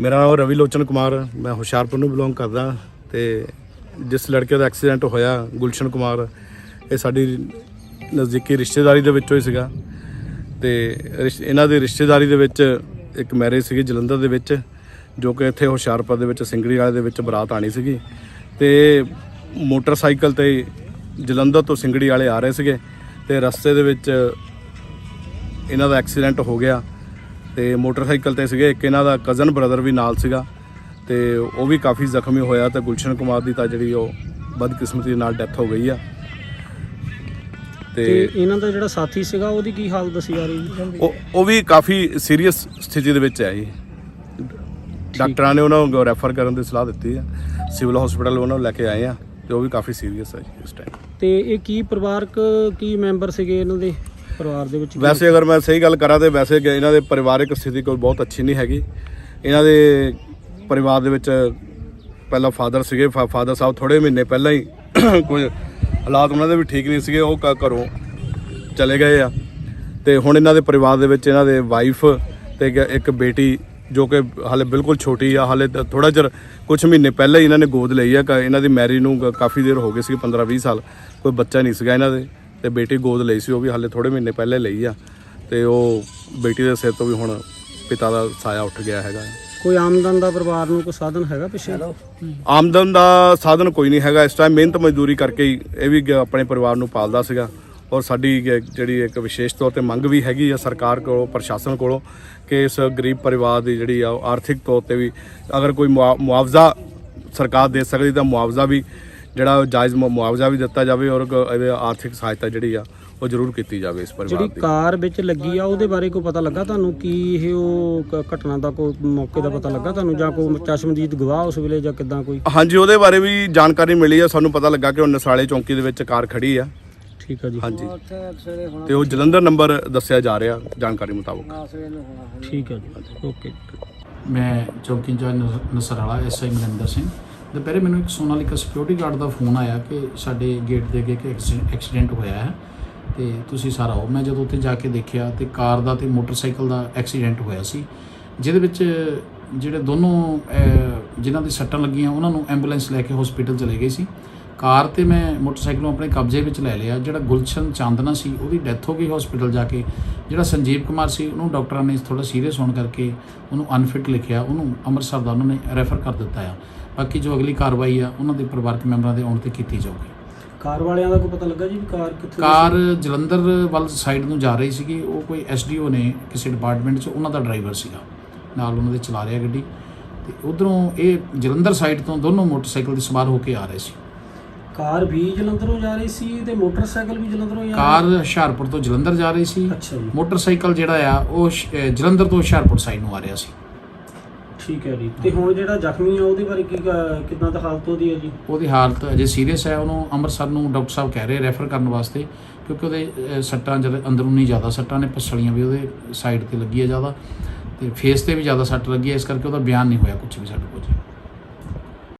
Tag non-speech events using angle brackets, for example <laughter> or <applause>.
ਮੇਰਾ ਨਾਮ ਰਵੀ ਲੋਚਨ ਕੁਮਾਰ ਮੈਂ ਹੁਸ਼ਿਆਰਪੁਰ ਨੂੰ ਬਿਲੋਂਗ ਕਰਦਾ। ਤੇ ਜਿਸ ਲੜਕੇ ਦਾ ਐਕਸੀਡੈਂਟ ਹੋਇਆ, ਗੁਲਸ਼ਨ ਕੁਮਾਰ, ਇਹ ਸਾਡੀ ਨਜ਼ਦੀਕੀ ਰਿਸ਼ਤੇਦਾਰੀ ਦੇ ਵਿੱਚੋਂ ਹੀ ਸੀਗਾ। ਤੇ ਰਿਸ਼- ਇਹਨਾਂ ਦੀ ਰਿਸ਼ਤੇਦਾਰੀ ਦੇ ਵਿੱਚ ਇੱਕ ਮੈਰਿਜ ਸੀਗੀ, ਜਲੰਧਰ ਦੇ ਵਿੱਚ, ਜੋ ਕਿ ਇੱਥੇ ਹੁਸ਼ਿਆਰਪੁਰ ਦੇ ਵਿੱਚ ਸਿੰਗੜੀ ਵਾਲੇ ਦੇ ਵਿੱਚ ਬਰਾਤ ਆਣੀ ਸੀਗੀ। ਤੇ ਮੋਟਰਸਾਈਕਲ ਤੇ ਜਲੰਧਰ ਤੋਂ ਸਿੰਗੜੀ ਵਾਲੇ ਆ ਰਹੇ ਸੀਗੇ। ਤੇ ਰਸਤੇ ਦੇ ਵਿੱਚ ਇਹਨਾਂ ਦਾ ਐਕਸੀਡੈਂਟ ਹੋ ਗਿਆ। ਤੇ ਮੋਟਰਸਾਈਕਲ ਤੇ ਸੀਗੇ ਇੱਕ ਇਹਨਾਂ ਦਾ ਕਜ਼ਨ ਬ੍ਰਦਰ ਵੀ ਨਾਲ ਸੀਗਾ ਤੇ ਉਹ ਵੀ ਕਾਫੀ ਜ਼ਖਮੀ ਹੋਇਆ ਤੇ ਗੁਲਸ਼ਨ ਕੁਮਾਰ ਦੀ ਤਾਂ ਜਿਹੜੀ ਉਹ ਬਦਕਿਸਮਤੀ ਨਾਲ ਡੈਥ ਹੋ ਗਈ ਆ। ਤੇ ਇਹਨਾਂ ਦਾ ਜਿਹੜਾ ਸਾਥੀ ਸੀਗਾ ਉਹਦੀ ਕੀ ਹਾਲਤ ਦੱਸੀ ਜਾ ਰਹੀ ਉਹ ਉਹ ਵੀ ਕਾਫੀ ਸੀਰੀਅਸ ਸਥਿਤੀ ਦੇ ਵਿੱਚ ਹੈ ਜੀ। ਡਾਕਟਰਾਂ ਨੇ ਉਹਨਾਂ ਨੂੰ ਰੈਫਰ ਕਰਨ ਦੀ ਸਲਾਹ ਦਿੱਤੀ ਹੈ ਸਿਵਲ ਹਸਪੀਟਲ ਉਹਨਾਂ ਨੂੰ ਲੈ ਕੇ ਆਏ ਆ ਤੇ ਉਹ ਵੀ ਕਾਫੀ ਸੀਰੀਅਸ ਹੈ ਜੀ ਇਸ ਟਾਈਮ ਤੇ ਇਹ ਕੀ ਪਰਿਵਾਰਕ ਕੀ ਮੈਂਬਰ ਸੀਗੇ ਇਹਨਾਂ ਦੇ? ਪਰਿਵਾਰ ਦੇ ਵਿੱਚ ਵੈਸੇ ਅਗਰ ਮੈਂ ਸਹੀ ਗੱਲ ਕਰਾਂ ਤੇ ਵੈਸੇ ਇਹਨਾਂ ਦੇ ਪਰਿਵਾਰਕ ਸਥਿਤੀ ਕੋਈ ਬਹੁਤ ਅੱਛੀ ਨਹੀਂ ਹੈਗੀ। ਇਹਨਾਂ ਦੇ ਪਰਿਵਾਰ ਦੇ ਵਿੱਚ ਪਹਿਲਾਂ ਫਾਦਰ ਸੀਗੇ ਫਾਦਰ ਸਾਹਿਬ ਥੋੜੇ ਮਹੀਨੇ ਪਹਿਲਾਂ ਹੀ <coughs> ਕੁਝ ਹਾਲਾਤ ਉਹਨਾਂ ਦੇ ਵੀ ਠੀਕ ਨਹੀਂ ਸੀਗੇ, ਉਹ ਘ- ਘਰੋਂ ਚਲੇ ਗਏ ਆ। ਤੇ ਹੁਣ ਇਹਨਾਂ ਦੇ ਪਰਿਵਾਰ ਦੇ ਵਿੱਚ ਇਹਨਾਂ ਦੇ ਵਾਈਫ ਤੇ ਇੱਕ- ਬੇਟੀ ਜੋ ਕਿ ਹਾਲੇ ਬਿਲਕੁਲ ਛੋਟੀ ਆ, ਹਾਲੇ ਥੋੜਾ ਚਿਰ ਕੁਝ ਮਹੀਨੇ ਪਹਿਲਾਂ ਹੀ ਇਹਨਾਂ ਨੇ ਗੋਦ ਲਈ ਆ, ਕ- ਇਹਨਾਂ ਦੀ ਮੈਰਿਜ ਨੂੰ ਕਾਫੀ ਦੇਰ ਹੋ ਗਈ ਸੀ 15 20 ਸਾਲ। ਕੋਈ ਬੱਚਾ ਨਹੀਂ ਸੀਗਾ ਇਹਨਾਂ ਦੇ। ਤੇ ਬੇਟੀ ਗੋਦ ਲਈ ਸੀ ਉਹ ਵੀ ਹਾਲੇ ਥੋੜੇ ਮਹੀਨੇ ਪਹਿਲੇ ਲਈ ਆ ਤੇ ਉਹ ਬੇਟੀ ਦੇ ਸਿਰ ਤੋਂ ਵੀ ਹੁਣ ਪਿਤਾ ਦਾ ਸਾਇਆ ਉੱਠ ਗਿਆ ਹੈਗਾ। ਕੋਈ ਆਮਦਨ ਦਾ ਪਰਿਵਾਰ ਨੂੰ ਕੋਈ ਸਾਧਨ ਹੈਗਾ ਪਿੱਛੇ? ਆਮਦਨ ਦਾ ਸਾਧਨ ਕੋਈ ਨਹੀਂ ਹੈਗਾ ਇਸ ਟਾਈਮ ਮਿਹਨਤ ਮਜ਼ਦੂਰੀ ਕਰਕੇ ਹੀ ਇਹ ਵੀ ਆਪਣੇ ਪਰਿਵਾਰ ਨੂੰ ਪਾਲਦਾ ਸੀਗਾ ਔਰ ਸਾਡੀ ਜਿਹੜੀ ਇੱਕ ਵਿਸ਼ੇਸ਼ ਤੌਰ ਤੇ ਮੰਗ ਵੀ ਹੈਗੀ ਆ ਸਰਕਾਰ ਕੋਲੋਂ ਪ੍ਰਸ਼ਾਸਨ ਕੋਲੋਂ ਕਿ ਇਸ ਗਰੀਬ ਪਰਿਵਾਰ ਦੀ ਜਿਹੜੀ ਆ ਉਹ ਆਰਥਿਕ ਤੌਰ ਤੇ ਵੀ ਅਗਰ ਕੋਈ ਮੁਆ- ਮੁਆਵਜ਼ਾ ਸਰਕਾਰ ਦੇ ਸਕਦੀ ਤਾਂ ਮੁਆਵਜ਼ਾ ਵੀ ਜਿਹੜਾ ਉਹ ਜਾਇਜ਼ ਮੁ- ਮੁਆਵਜ਼ਾ ਵੀ ਦਿੱਤਾ ਜਾਵੇ ਔਰ ਗ- ਇਹਦੇ ਆਰਥਿਕ ਸਹਾਇਤਾ ਜਿਹੜੀ ਆ ਉਹ ਜ਼ਰੂਰ ਕੀਤੀ ਜਾਵੇ ਇਸ ਪਰਿਵਾਰ ਜਿਹੜੀ ਦੀ। ਕਾਰ ਵਿੱਚ ਲੱਗੀ ਆ ਉਹਦੇ ਬਾਰੇ ਕੋਈ ਪਤਾ ਲੱਗਾ ਤੁਹਾਨੂੰ ਕੀ ਇਹ ਉਹ ਕ- ਘਟਨਾ ਦਾ ਕੋਈ ਮੌਕੇ ਦਾ ਪਤਾ ਲੱਗਾ ਤੁਹਾਨੂੰ ਜਾਂ ਕੋਈ ਚਸ਼ਮਦੀਦ ਗਵਾਹ ਉਸ ਵੇਲੇ ਜਾਂ ਕਿਦਾਂ ਕੋਈ? ਹਾਂਜੀ ਉਹਦੇ ਬਾਰੇ ਵੀ ਜਾਣਕਾਰੀ ਮਿਲੀ ਆ ਸਾਨੂੰ ਪਤਾ ਲੱਗਾ ਕਿ ਉਹ ਨਸਾਲੇ ਚੌਂਕੀ ਦੇ ਵਿੱਚ ਕਾਰ ਖੜੀ ਆ। ਠੀਕ ਆ ਜੀ। ਹਾਂਜੀ। ਤੇ ਉਹ ਜਲੰਧਰ ਨੰਬਰ ਦੱਸਿਆ ਜਾ ਰਿਹਾ ਜਾਣਕਾਰੀ ਮੁਤਾਬਕ। ਠੀਕ ਆ ਜੀ। ਓਕੇ। ਮੈਂ ਚੌਕੀ ਇੰਚਾਰਜ ਨਸ- ਨਸਰਾਲਾ ਐਸਆਈ ਮਨਿੰਦਰ ਸਿੰਘ। ਦੁਪਹਿਰੇ ਮੈਨੂੰ ਇੱਕ ਸੋਨਾਲੀਕਾ ਸਿਕਿਉਰਿਟੀ ਗਾਰਡ ਦਾ ਫੋਨ ਆਇਆ ਕਿ ਸਾਡੇ ਗੇਟ ਦੇ ਅੱਗੇ ਇੱਕ ਐਕਸੀ- ਐਕਸੀਡੈਂਟ ਹੋਇਆ ਹੈ ਤੇ ਤੁਸੀਂ ਸਾਰਾ ਆਓ। ਮੈਂ ਜਦੋਂ ਉੱਥੇ ਜਾ ਕੇ ਦੇਖਿਆ ਤੇ ਕਾਰ ਦਾ ਤੇ ਮੋਟਰਸਾਈਕਲ ਦਾ ਐਕਸੀਡੈਂਟ ਹੋਇਆ ਸੀ, ਜਿਹਦੇ ਵਿੱਚ ਜਿਹੜੇ ਦੋਨੋਂ ਜਿਨ੍ਹਾਂ ਦੀ ਸੱਟਾਂ ਲੱਗੀਆਂ, ਉਹਨਾਂ ਨੂੰ ਐਂਬੂਲੈਂਸ ਲੈ ਕੇ ਹਸਪੀਟਲ ਚਲੇ ਗਏ ਸੀ। ਕਾਰ ਤੇ ਮੈਂ ਮੋਟਰਸਾਈਕਲ ਨੂੰ ਆਪਣੇ ਕਬਜ਼ੇ ਵਿੱਚ ਲੈ ਲਿਆ। ਜਿਹੜਾ ਗੁਲਸ਼ਨ ਚਾਂਦਨਾ ਸੀ ਉਹਦੀ ਡੈਥ ਹੋ ਗਈ ਹਸਪੀਟਲ ਜਾ ਕੇ। ਜਿਹੜਾ ਸੰਜੀਵ ਕੁਮਾਰ ਸੀ ਉਹਨੂੰ ਡਾਕਟਰਾਂ ਨੇ ਥੋੜਾ ਸੀਰੀਅਸ ਹੋਣ ਕਰਕੇ ਉਹਨੂੰ ਅਨਫਿਟ ਲਿਖਿਆ। ਉਹਨੂੰ ਅੰਮ੍ਰਿਤਸਰ ਦਾ ਉਹਨਾਂ ਨੇ ਰੈਫਰ ਕਰ ਦਿੱਤਾ ਆ। ਬਾਕੀ ਜੋ ਅਗਲੀ ਕਾਰਵਾਈ ਆ ਉਹਨਾਂ ਦੇ ਪਰਿਵਾਰਕ ਮੈਂਬਰਾਂ ਦੇ ਆਉਣ ਤੇ ਕੀਤੀ ਜਾਊਗੀ। ਕਾਰ ਵਾਲਿਆਂ ਦਾ ਕੋਈ ਪਤਾ ਲੱਗਾ ਜੀ ਵੀ ਕਾਰ ਕਿੱਥੇ ਕਾਰ ਜਲੰਧਰ ਵੱਲ ਸਾਈਡ ਨੂੰ ਜਾ ਰਹੀ ਸੀਗੀ। ਉਹ ਕੋਈ ਐਸਡੀਓ ਨੇ ਕਿਸੇ ਡਿਪਾਰਟਮੈਂਟ 'ਚ ਉਹਨਾਂ ਦਾ ਡਰਾਈਵਰ ਸੀਗਾ। ਨਾਲ ਉਹਨਾਂ ਦੇ ਚਲਾ ਰਿਹਾ ਗੱਡੀ। ਤੇ ਉਧਰੋਂ ਇਹ ਜਲੰਧਰ ਸਾਈਡ ਤੋਂ ਦੋਨੋਂ ਮੋਟਰਸਾਈਕਲ ਦੇ ਸਵਾਰ ਹੋ ਕੇ ਆ ਰਹੇ ਸੀ। ਕਾਰ ਵੀ ਜਲੰਧਰੋਂ ਜਾ ਰਹੀ ਸੀ ਤੇ ਮੋਟਰਸਾਈਕਲ ਵੀ ਜਲੰਧਰੋਂ ਜਾ ਕਾਰ ਹੁਸ਼ਿਆਰਪੁਰ ਤੋਂ ਜਲੰਧਰ ਜਾ ਰਹੀ ਸੀ। ਅੱਛਾ ਜੀ। ਮੋਟਰਸਾਈਕਲ ਜਿਹੜਾ ਆ ਉਹ ਸ਼- ਜਲੰਧਰ ਤੋਂ ਹੁਸ਼ਿਆਰਪੁਰ ਸਾਈਡ ਨੂੰ ਆ ਰਿਹਾ ਸੀ। ਠੀਕ ਹੈ ਜੀ। ਤੇ ਹੁਣ ਜਿਹੜਾ ਜ਼ਖਮੀ ਆ ਉਹਦੇ ਬਾਰੇ ਕੀ ਕ- ਕਿੱਦਾਂ ਦਾ ਹਾਲਤ ਉਹਦੀ ਹੈ ਜੀ? ਉਹਦੀ ਹਾਲਤ ਅਜੇ ਸੀਰੀਅਸ ਹੈ। ਉਹਨੂੰ ਅੰਮ੍ਰਿਤਸਰ ਨੂੰ ਡਾਕਟਰ ਸਾਹਿਬ ਕਹਿ ਰਹੇ ਰੈਫਰ ਕਰਨ ਵਾਸਤੇ ਕਿਉਂਕਿ ਉਹਦੇ ਸੱਟਾਂ ਜਿਹੜੇ ਅੰਦਰੂਨੀ ਜ਼ਿਆਦਾ ਸੱਟਾਂ ਨੇ ਪਸਲੀਆਂ ਵੀ ਉਹਦੇ ਸਾਈਡ ਤੇ ਲੱਗੀ ਹੈ ਜ਼ਿਆਦਾ ਤੇ ਫੇਸ ਤੇ ਵੀ ਜ਼ਿਆਦਾ ਸੱਟ ਲੱਗੀ ਹੈ। ਇਸ ਕਰਕੇ ਉਹਦਾ ਬਿਆਨ ਨਹੀਂ ਹੋਇਆ ਕੁਝ ਵੀ ਸਾਡੇ ਕੋਲ ਜੀ।